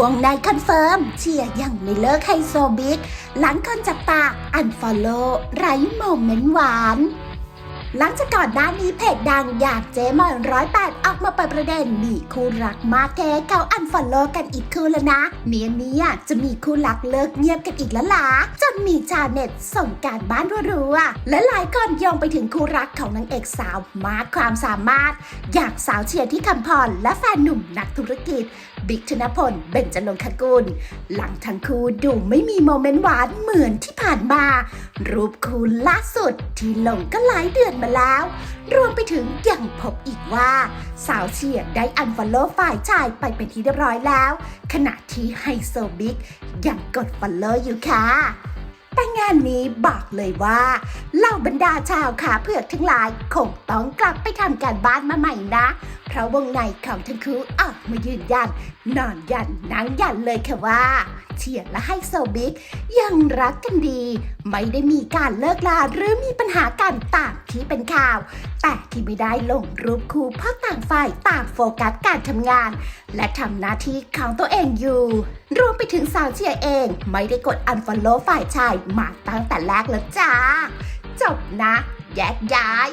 วงในคอนเฟิร์มเชียร์ยังไม่เลิกไฮโซบิ๊ก หลังคนจับตาอันฟอลโล่ไร้โมเมนต์หวาน หลังจากก่อนหน้านี้เพจดังอยากเจมอนร้อยแปดออกมาเปิดประเด็นมีคู่รักมาแก้เขาอันฟอลโล่กันอีกคู่แล้วนะ เนียนี้จะมีคู่รักเลิกเงียบกันอีกแล้วล่ะจนมีชาวเน็ตส่งการบ้านรัวๆและหลายคนโยงไปถึงคู่รักของนางเอกสาวมากความสามารถ อยากสาวเชียร์ที่คำพรและแฟนหนุ่มนักธุรกิจ บิ๊กธนพลเบญจรงคกุล หลังทั้งคู่ดูไม่มีโมเมนต์หวานเหมือนที่ผ่านมา รูปคู่ล่าสุดที่ลงก็หลายเดือนมาแล้ว รวมไปถึงยังพบอีกว่า สาวเชียร์ได้อันฟอลโล่ฝ่ายชายไปเป็นที่เรียบร้อยแล้ว ขณะที่ไฮโซบิ๊กยังกดฟอลโล่อยู่ค่ะแต่งานนี้บอกเลยว่าเหล่าบรรดาชาวขาเผือกทั้งหลายคงต้องกลับไปทำการบ้านมาใหม่นะ เพราะวงในของทั้งคู่ออกมายืนยัน นอนยันนั่งยันเลยค่ะว่า เชียร์และไฮโซบิ๊กยังรักกันดี ไม่ได้มีการเลิกลาหรือมีปัญหากันต่ามที่เป็นข่าว แต่ที่ไม่ได้ลงรูปคู่เพราะต่างฝ่ายต่างโฟกัสการทำงาน และทำหน้าที่ของตัวเองอยู่ รวมไปถึงสาวเชียร์เองไม่ได้กดอันฟอลโล่ฝ่ายชายมาตั้งแต่แรกแล้วจ้า จบนะ แยกย้าย